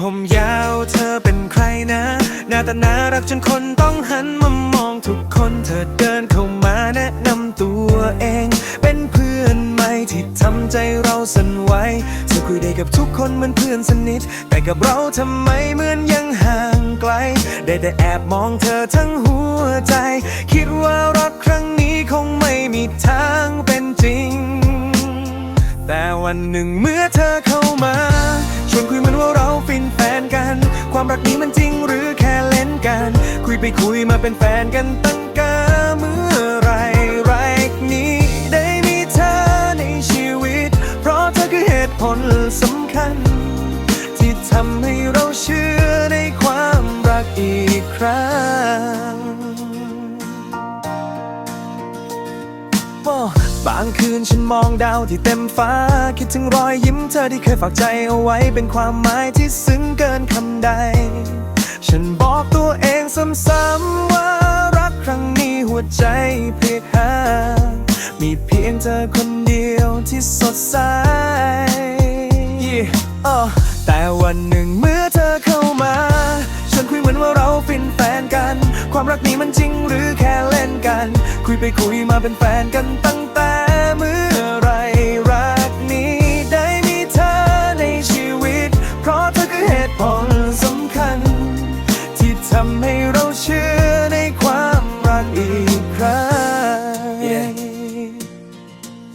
ผมยาวเธอเป็น่ารักจนคนต้องหันมามองทุกคนเธอเดินเข้ามาแนะนำตัวเอง เป็นเพื่อนใหม่ที่ทำใจเราสั่นไหวเธอคุยได้กับทุกคนเหมือนเพื่อนสนิท แต่กับเราทำไมเหมือนยังห่างไกล ได้แต่แอบมองเธอทั้งหัวใจ คิดว่ารักครั้งนี้คงไม่มีทางเป็นจริง แต่วันหนึ่งเมื่อเธอเข้ามา ความรักนี้มันจริงหรือแค่เล่นกัน คุยไปคุยมาเป็นแฟนกันตั้งแต่เมื่อไรแรนี้ ได้มีเธอในชีวิต เพราะเธอคือเหตุผลสำคัญ ที่ทำให้เราเชื่อในความรักอีกครั้ง บางคืนฉันมองดาวที่เต็มฟ้า คิดถึงรอยยิ้มเธอที่เคยฝากใจเอาไว้ เป็นความหมายที่ซึ้งเกินคำใด ฉันบอกตัวเองซ้ำๆว่ารักครั้งนี้หัวใจเพียงหา มีเพียงเธอคนเดียวที่สดใส Yeah. อ้อแต่วันหนึ่งเมื่อเธอเข้ามาชวนคุยเหมือนว่าเราฟินแฟนกัน ความรักนี้มันจริงหรือแค่เล่นกัน คุยไปคุยมาเป็นแฟนกันตั้ง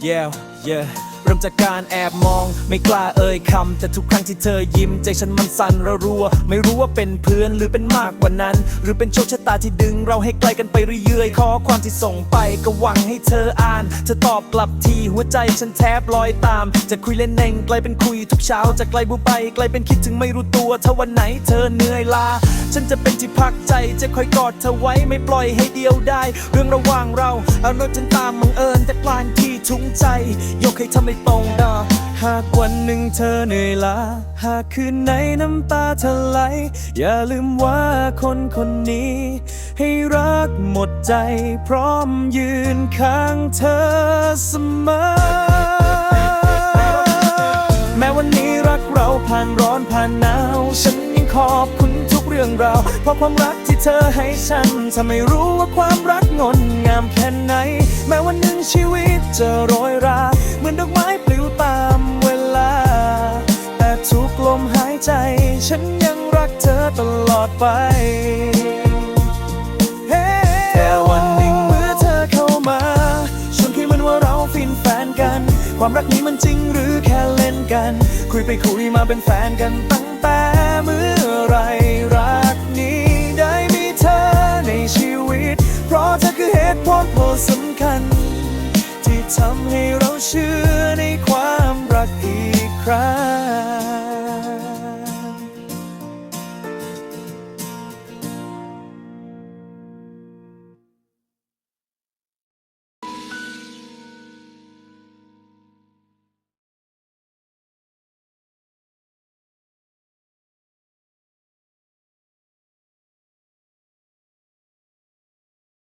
Yeah yeah. เริ่มจากการแอบมอง ไม่กล้าเอ่ยคำ แต่ทุกครั้งที่เธอยิ้ม ใจฉันมันสั่นระรัว ไม่รู้ว่าเป็นเพื่อนหรือเป็นมากกว่านั้น หรือเป็นโชคชะตาที่ดึง เราให้ไกลกันไปเรื่อยๆ ขอความที่ส่งไปก็หวังให้เธออ่าน เธอตอบกลับทีหัวใจฉันแทบลอยตาม จะคุยเล่นเน่งกลายเป็นคุยทุกเช้าจะไกลบุไปไกลเป็นคิดถึงไม่รู้ตัวถ้าวันไหนเธอเหนื่อยลา ฉันจะเป็นที่พักใจจะคอยกอดเธอไว้ไม่ปล่อยให้เดียวได้ เรื่องระหว่างเราเอารถฉันตามบังเอิญแต่ปลานที่ทุ้งใจ ยกให้ทำไม่ตรงดาหากวันหนึ่งเธอเหนื่อยล้า หากคืนไหนน้ำตาเธอไหล อย่าลืมว่าคนคนนี้ ให้รักหมดใจ พร้อมยืนข้างเธอเสมอ แม้วันนี้รักเราผ่านร้อนผ่านหนาว ฉันยังขอบคุณทุกเรื่องราว เพราะความรักที่เธอให้ฉันทำให้รู้ว่าความรักงด ฉันยังรักเธอตลอดไป แต่วันหนึ่งเมื่อเธอเข้ามาชวนคุยมันว่าเราฟินแฟนกัน ความรักนี้มันจริงหรือแค่เล่นกัน คุยไปคุยมาเป็นแฟนกันตั้งแต่เมื่อไหรรักนี้ได้มีเธอในชีวิต เพราะเธอคือเหตุผลโพสำคัญ ที่ทำให้เราเชื่อ